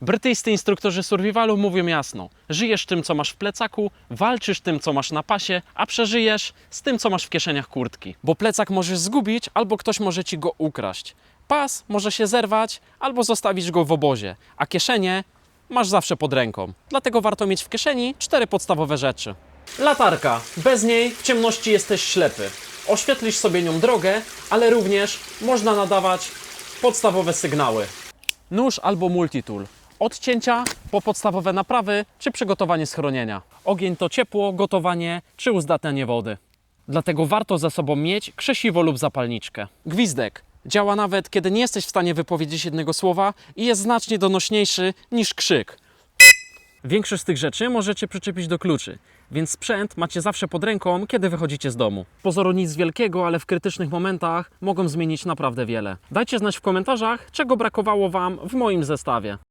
Brytyjscy instruktorzy survivalu mówią jasno: żyjesz tym, co masz w plecaku, walczysz tym, co masz na pasie, a przeżyjesz z tym, co masz w kieszeniach kurtki. Bo plecak możesz zgubić, albo ktoś może ci go ukraść. Pas może się zerwać, albo zostawić go w obozie, a kieszenie masz zawsze pod ręką. Dlatego warto mieć w kieszeni cztery podstawowe rzeczy. Latarka. Bez niej w ciemności jesteś ślepy. Oświetlisz sobie nią drogę, ale również można nadawać podstawowe sygnały. Nóż albo multitool. Od cięcia po podstawowe naprawy czy przygotowanie schronienia. Ogień to ciepło, gotowanie czy uzdatnianie wody. Dlatego warto ze sobą mieć krzesiwo lub zapalniczkę. Gwizdek. Działa nawet, kiedy nie jesteś w stanie wypowiedzieć jednego słowa i jest znacznie donośniejszy niż krzyk. Większość z tych rzeczy możecie przyczepić do kluczy, więc sprzęt macie zawsze pod ręką, kiedy wychodzicie z domu. Pozoru nic wielkiego, ale w krytycznych momentach mogą zmienić naprawdę wiele. Dajcie znać w komentarzach, czego brakowało Wam w moim zestawie.